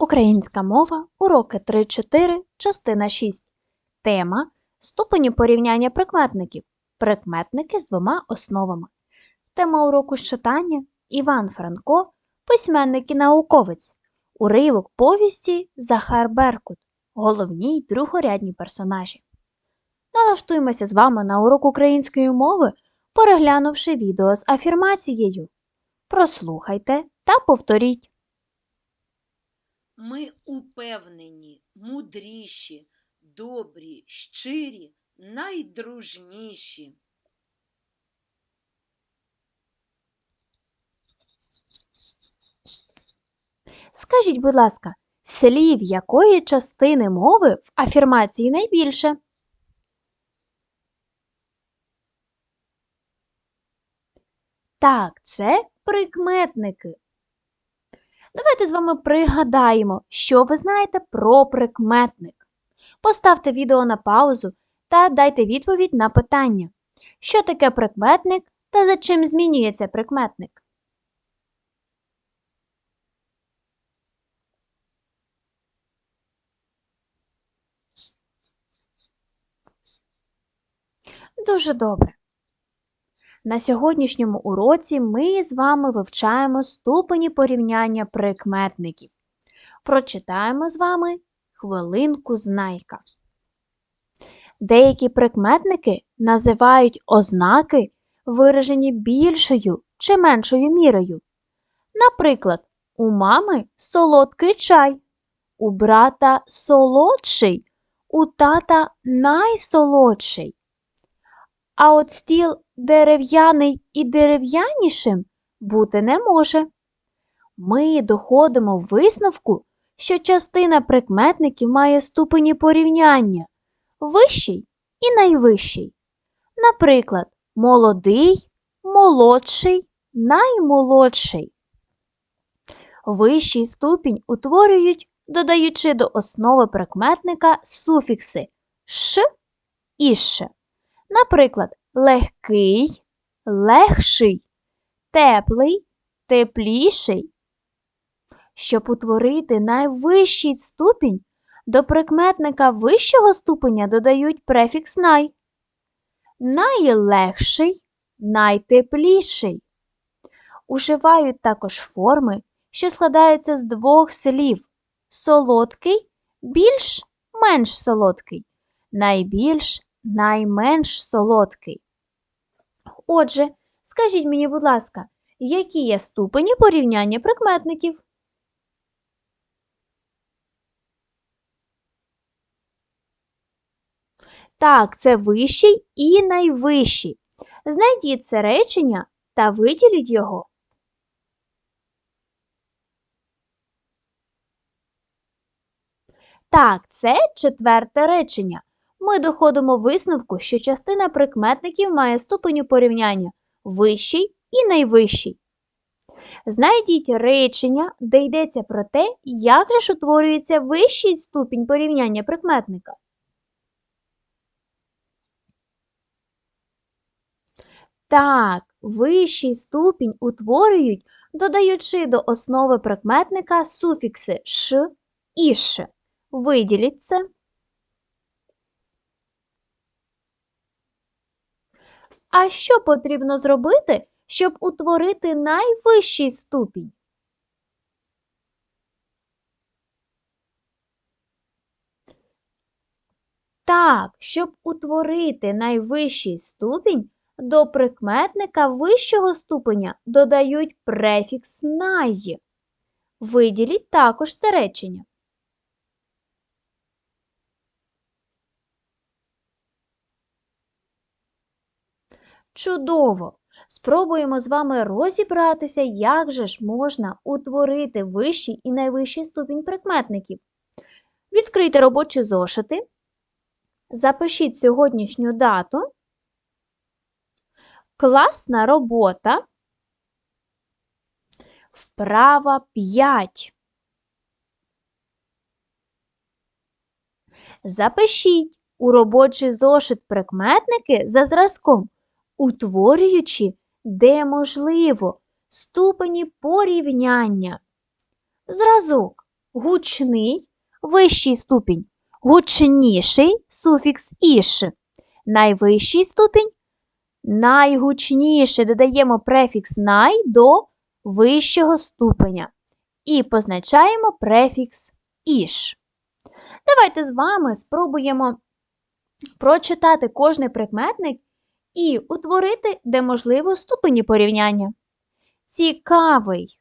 Українська мова, уроки 3-4, частина 6. Тема Ступені порівняння прикметників. Прикметники з двома основами. Тема уроку з читання Іван Франко, письменник і науковець. Уривок повісті Захар Беркут. Головні й другорядні персонажі. Налаштуємося з вами на урок української мови, переглянувши відео з афірмацією. Прослухайте та повторіть. Ми упевнені, мудріші, добрі, щирі, найдружніші. Скажіть, будь ласка, слів якої частини мови в афірмації найбільше? Так, це прикметники. Давайте з вами пригадаємо, що ви знаєте про прикметник. Поставте відео на паузу та дайте відповідь на питання. Що таке прикметник та за чим змінюється прикметник? Дуже добре. На сьогоднішньому уроці ми з вами вивчаємо ступені порівняння прикметників. Прочитаємо з вами хвилинку знайка. Деякі прикметники називають ознаки, виражені більшою чи меншою мірою. Наприклад, у мами солодкий чай, у брата солодший, у тата найсолодший. А от стіл дерев'яний і дерев'янішим бути не може. Ми доходимо висновку, що частина прикметників має ступені порівняння вищий і найвищий. Наприклад, молодий, молодший, наймолодший. Вищий ступінь утворюють, додаючи до основи прикметника суфікси ш і ш. Наприклад, легкий, легший, теплий, тепліший. Щоб утворити найвищий ступінь, до прикметника вищого ступеня додають префікс най. Найлегший, найтепліший. Уживають також форми, що складаються з двох слів солодкий, більш менш солодкий, найбільш найменш солодкий. Отже, скажіть мені, будь ласка, які є ступені порівняння прикметників? Так, це вищий і найвищий. Знайдіть це речення та виділіть його. Так, це четверте речення. Ми доходимо висновку, що частина прикметників має ступеню порівняння вищий і найвищий. Знайдіть речення, де йдеться про те, як же ж утворюється вищий ступінь порівняння прикметника. Так, вищий ступінь утворюють, додаючи до основи прикметника суфікси ш і ш. Виділіть це. А що потрібно зробити, щоб утворити найвищий ступінь? Так, щоб утворити найвищий ступінь, до прикметника вищого ступеня додають префікс най. Виділіть також це речення. Чудово! Спробуємо з вами розібратися, як же ж можна утворити вищий і найвищий ступінь прикметників. Відкрийте робочі зошити, запишіть сьогоднішню дату. Класна робота. Вправа 5. Запишіть у робочий зошит прикметники за зразком утворюючи, де можливо, ступені порівняння. Зразок Гучний вищий ступінь. Гучніший суфікс іш. Найвищий ступінь найгучніший. Додаємо префікс най до вищого ступеня. І позначаємо префікс іш. Давайте з вами спробуємо прочитати кожний прикметник і утворити, де можливо, ступені порівняння. Цікавий.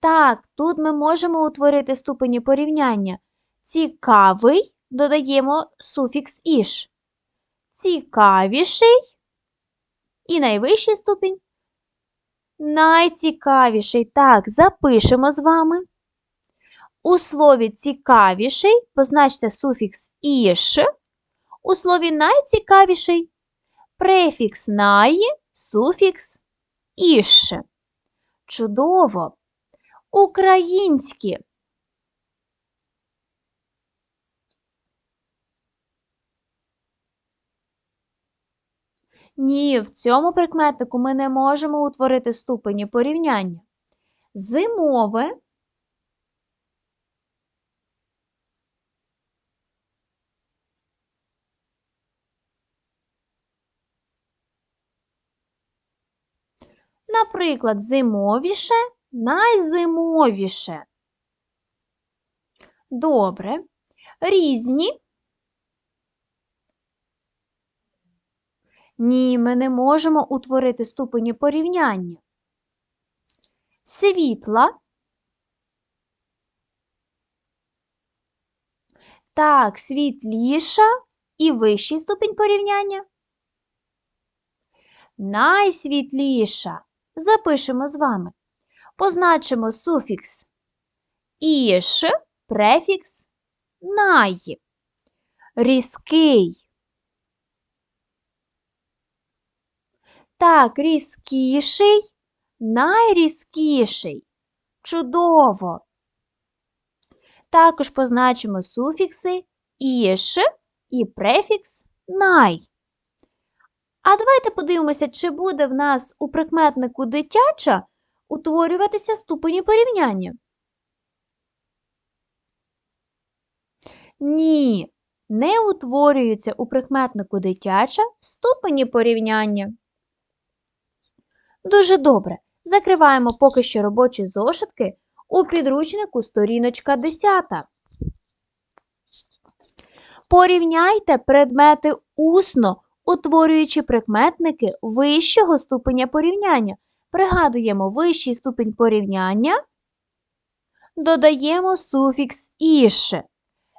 Так, тут ми можемо утворити ступені порівняння. Цікавий додаємо суфікс іш. Цікавіший і найвищий ступінь. Найцікавіший. Так, запишемо з вами. У слові цікавіший позначте суфікс іш. У слові найцікавіший префікс най, суфікс іш. Чудово! Українські. Ні, в цьому прикметнику ми не можемо утворити ступені порівняння. Зимове Наприклад, зимовіше, найзимовіше. Добре. Різні. Ні, ми не можемо утворити ступені порівняння. Світла. Так, світліша і вищий ступінь порівняння. Найсвітліша. Запишемо з вами. Позначимо суфікс іш, префікс най. Різкий. Так, різкіший, найрізкіший. Чудово. Також позначимо суфікси іш і префікс най. А давайте подивимося, чи буде в нас у прикметнику дитяча утворюватися ступені порівняння. Ні, не утворюються у прикметнику дитяча ступені порівняння. Дуже добре. Закриваємо поки що робочі зошитки у підручнику сторіночка 10. Порівняйте предмети усно, утворюючи прикметники вищого ступеня порівняння. Пригадуємо вищий ступень порівняння. Додаємо суфікс іше.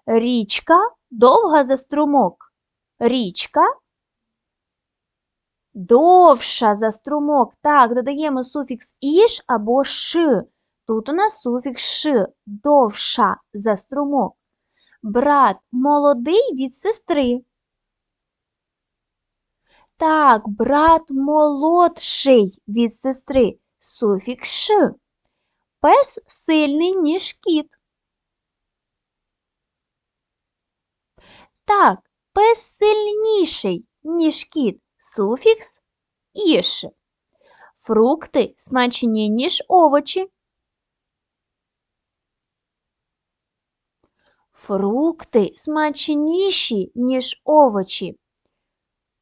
Річка довга за струмок. Річка Довша за струмок. Так, додаємо суфікс іш або ш. Тут у нас суфікс ш. Довша за струмок. Брат молодий від сестри. Так, брат молодший від сестри. Суфікс ш. Пес сильний, ніж кіт. Так, пес сильніший, ніж кіт суфікс іш. Фрукти смачні, ніж овочі. Фрукти смачніші, ніж овочі.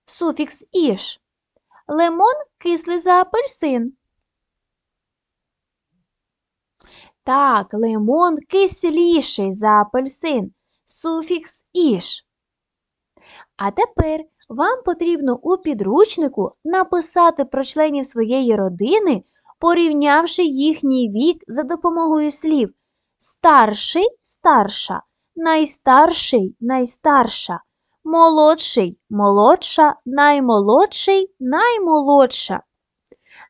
Суфікс іш. Лимон кислий за апельсин. Так, лимон кисліший за апельсин. Суфікс іш. А тепер вам потрібно у підручнику написати про членів своєї родини, порівнявши їхній вік за допомогою слів старший старша, найстарший найстарша, молодший молодша, наймолодший наймолодша.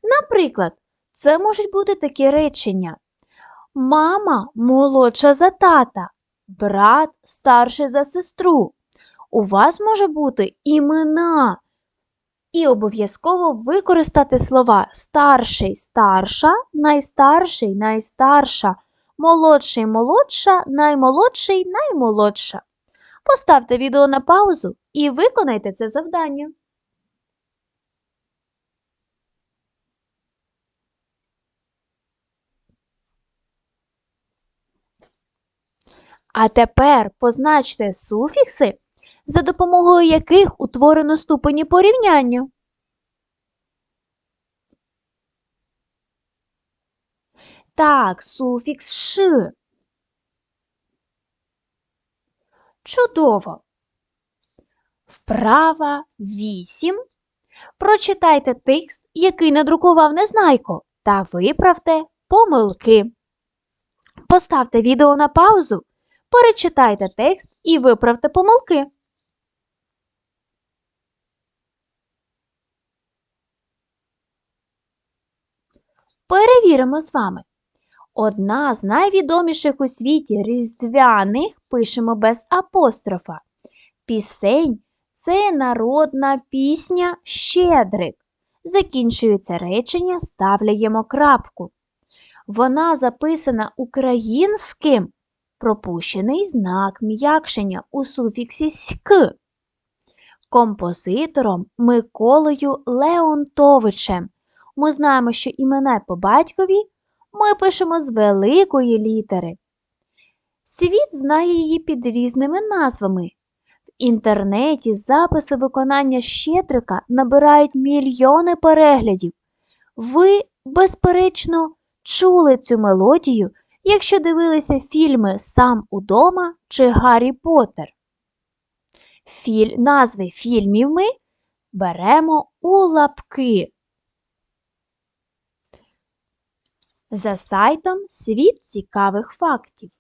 Наприклад, це можуть бути такі речення. Мама молодша за тата, брат старший за сестру у вас може бути імена. І обов'язково використати слова старший старша, найстарший найстарша, молодший молодша, наймолодший наймолодша. Поставте відео на паузу і виконайте це завдання. А тепер позначте суфікси, за допомогою яких утворено ступені порівняння. Так, суфікс Ш Чудово. Вправа 8. Прочитайте текст, який надрукував Незнайко, та виправте помилки. Поставте відео на паузу, перечитайте текст і виправте помилки. Перевіримо з вами. Одна з найвідоміших у світі різдвяних пишемо без апострофа. Пісень це народна пісня Щедрик. Закінчується речення, ставляємо крапку. Вона записана українським, пропущений знак м'якшення у суфіксі ськ. Композитором Миколою Леонтовичем. Ми знаємо, що імена по батькові ми пишемо з великої літери. Світ знає її під різними назвами. В інтернеті записи виконання щедрика набирають мільйони переглядів. Ви, безперечно, чули цю мелодію, якщо дивилися фільми Сам удома чи Гаррі Поттер. Філь... Назви фільмів ми беремо у лапки. За сайтом Світ цікавих фактів.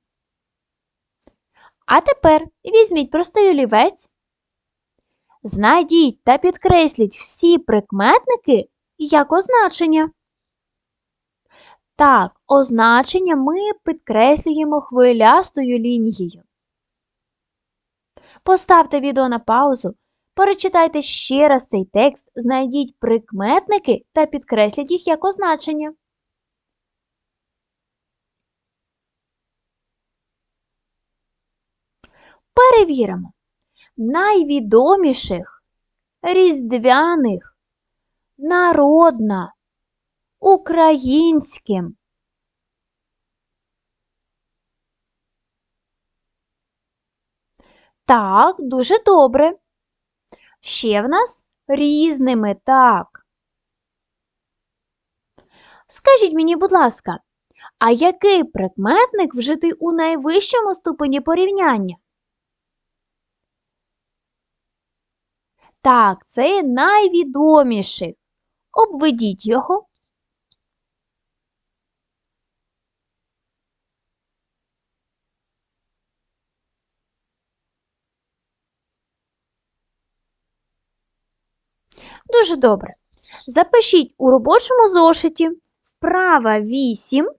А тепер візьміть простий олівець. Знайдіть та підкресліть всі прикметники як означення. Так, означення ми підкреслюємо хвилястою лінією. Поставте відео на паузу, перечитайте ще раз цей текст, знайдіть прикметники та підкресліть їх як означення. Перевіримо. Найвідоміших, різдвяних, народна, українським. Так, дуже добре. Ще в нас різними так. Скажіть мені, будь ласка, а який прикметник вжитий у найвищому ступені порівняння? Так, це найвідоміший. Обведіть його. Дуже добре. Запишіть у робочому зошиті вправа 8.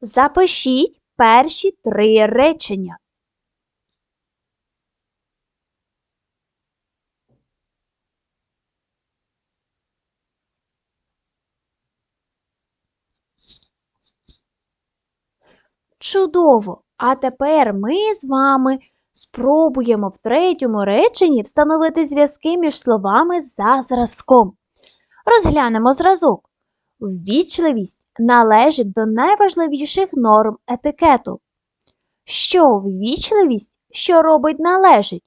Запишіть перші три речення. Чудово! А тепер ми з вами спробуємо в третьому реченні встановити зв'язки між словами за зразком. Розглянемо зразок. Ввічливість належить до найважливіших норм етикету. Що ввічливість, що робить належить?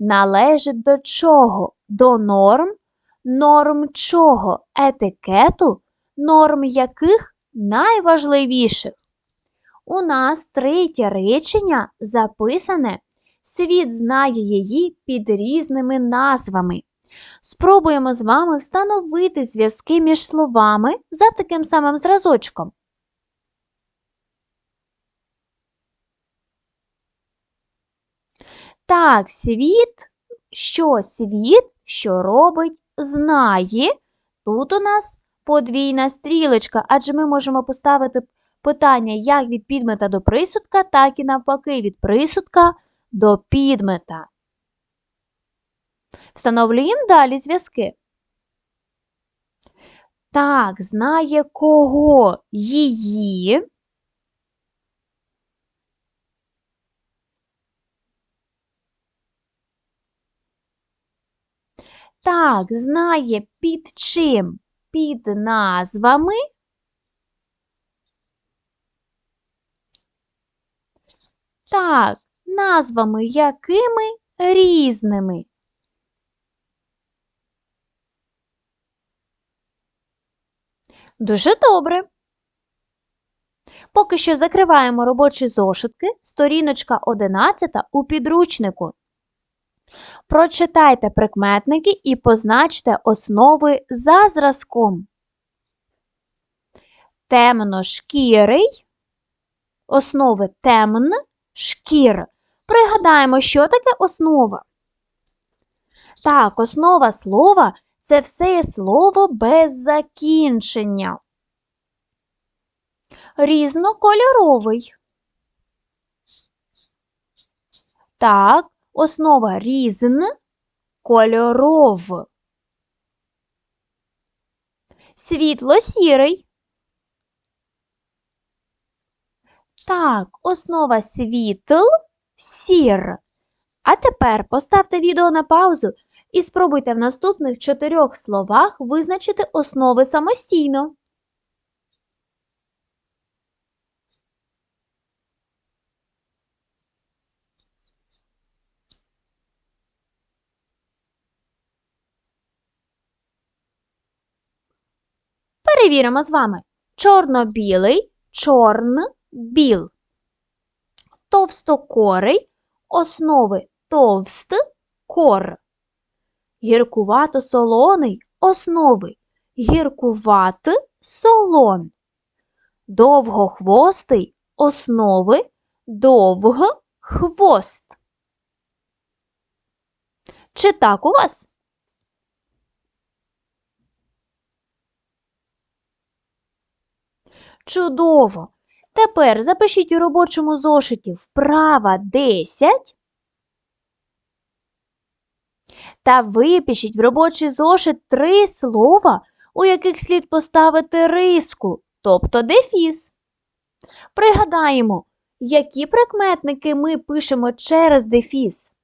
Належить до чого? До норм, норм чого? Етикету, норм яких найважливіших. У нас третє речення записане Світ знає її під різними назвами. Спробуємо з вами встановити зв'язки між словами за таким самим зразочком. Так, світ, що світ, що робить, знає. Тут у нас подвійна стрілочка, адже ми можемо поставити питання як від підмета до присудка, так і навпаки від присудка до підмета. Встановлюємо далі зв'язки. Так, знає кого її. Так, знає під чим? Під назвами. Так, назвами якими різними. Дуже добре. Поки що закриваємо робочі зошитки, сторіночка 11 у підручнику. Прочитайте прикметники і позначте основи за зразком. Темношкірий, основи темн, шкір. Пригадаємо, що таке основа. Так, основа слова це все слово без закінчення. Різнокольоровий. Так, основа різн кольоров. Світло-сірий. Так, основа світл сір. А тепер поставте відео на паузу і спробуйте в наступних чотирьох словах визначити основи самостійно. Перевіримо з вами. Чорно-білий, чорн, біл. Товстокорий, основи товст, кор. Гіркувато-солоний, основи гіркуват, солон. Довгохвостий, основи довг, хвост. Чи так у вас? Чудово! Тепер запишіть у робочому зошиті вправа 10 та випишіть в робочий зошит три слова, у яких слід поставити риску, тобто дефіс. Пригадаємо, які прикметники ми пишемо через дефіс.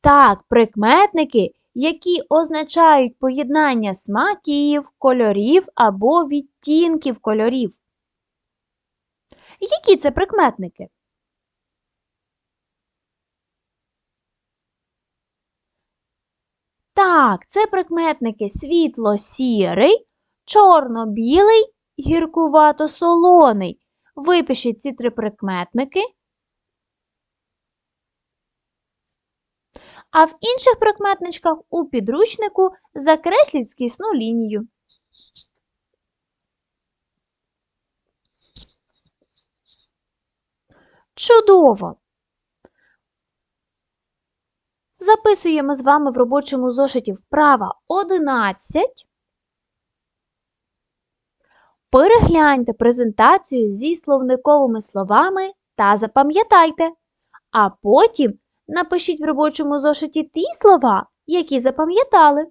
Так, прикметники, які означають поєднання смаків, кольорів або відтінків кольорів. Які це прикметники? Так, це прикметники світло-сірий, чорно-білий, гіркувато-солоний. Випишіть ці три прикметники. А в інших прикметничках у підручнику закресліть скісну лінію. Чудово! Записуємо з вами в робочому зошиті вправа 11. Перегляньте презентацію зі словниковими словами та запам'ятайте. А потім напишіть в робочому зошиті ті слова, які запам'ятали.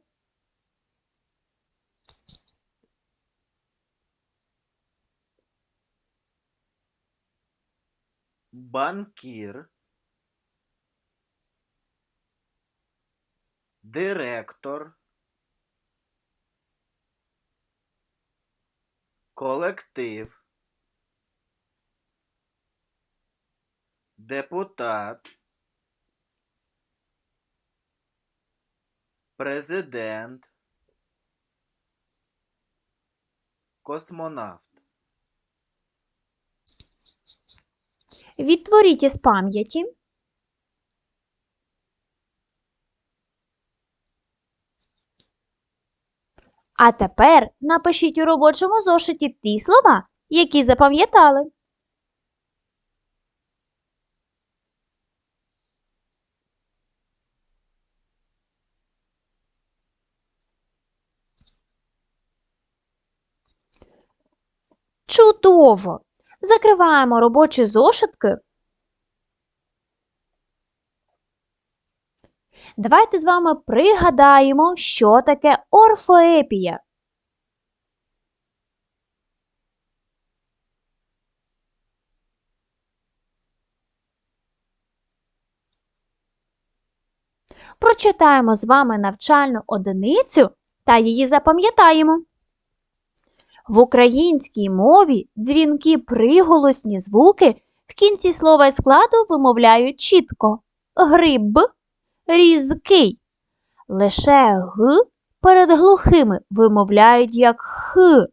банкір, директор, колектив, депутат, президент, космонавт. Відтворіть із пам'яті. А тепер напишіть у робочому зошиті ті слова, які запам'ятали. Чудово! Закриваємо робочі зошитки. Давайте з вами пригадаємо, що таке орфоепія. Прочитаємо з вами навчальну одиницю та її запам'ятаємо. В українській мові дзвінкі приголосні звуки В кінці слова складу вимовляють чітко гриб, різкий. Лише г перед глухими вимовляють як х,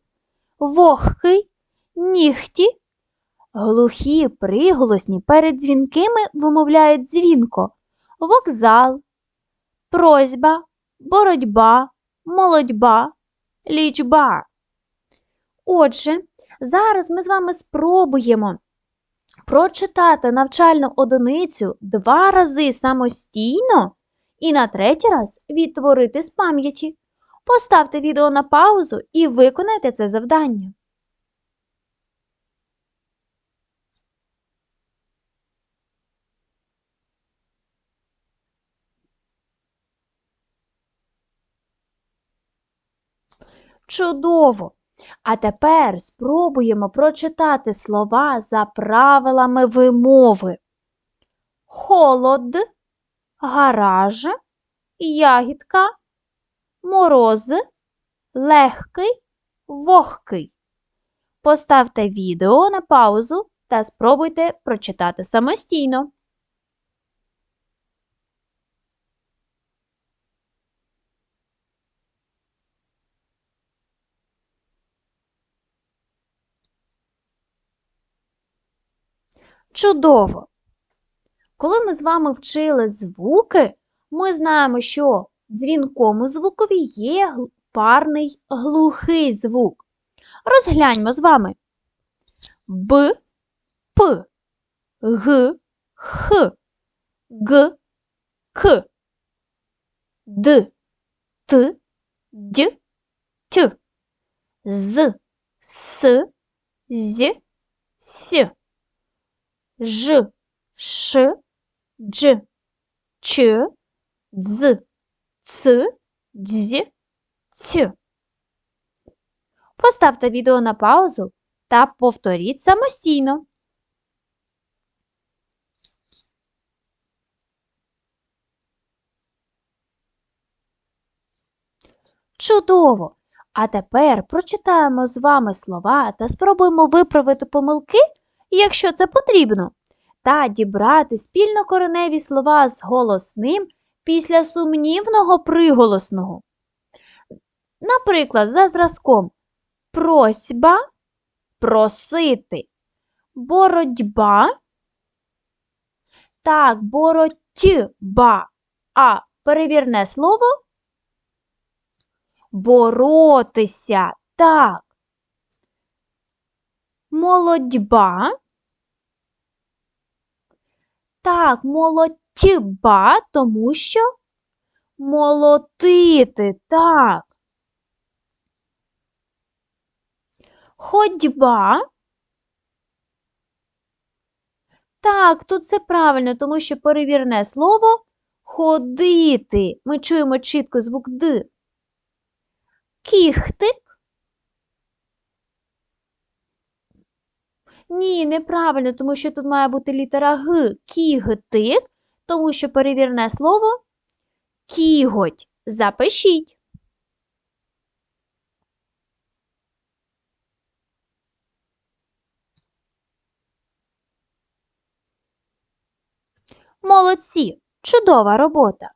вогкий, нігті. Глухі приголосні перед дзвінкими вимовляють дзвінко, вокзал, просьба, боротьба, молодьба, лічба. Отже, зараз ми з вами спробуємо прочитати навчальну одиницю два рази самостійно і на третій раз відтворити з пам'яті. Поставте відео на паузу і виконайте це завдання. Чудово! А тепер спробуємо прочитати слова за правилами вимови. Холод, гараж, ягідка, мороз, легкий, вогкий. Поставте відео на паузу та спробуйте прочитати самостійно. Чудово! Коли ми з вами вчили звуки, ми знаємо, що дзвінкому звукові є парний глухий звук. Розгляньмо з вами. Б, П, Г, Х, Г, К, Д, Т, Д, Т, З, С, З, С. Ж, Ш, Дж, Ч, Дз, Ц, Дз, Ц. Поставте відео на паузу та повторіть самостійно. Чудово! А тепер прочитаємо з вами слова та спробуємо виправити помилки, якщо це потрібно, та дібрати спільнокореневі слова з голосним після сумнівного приголосного. Наприклад, за зразком просьба просити, боротьба. Так, боротьба. А перевірне слово боротися. Так. Молодьба. Так, молодьба, тому що молотити. Так. Ходьба. Так, тут все правильно, тому що перевірне слово ходити. Ми чуємо чітко звук Д. Кіхтик. Ні, неправильно, тому що тут має бути літера Г. Кігтик, тому що перевірне слово кіготь. Запишіть. Молодці! Чудова робота!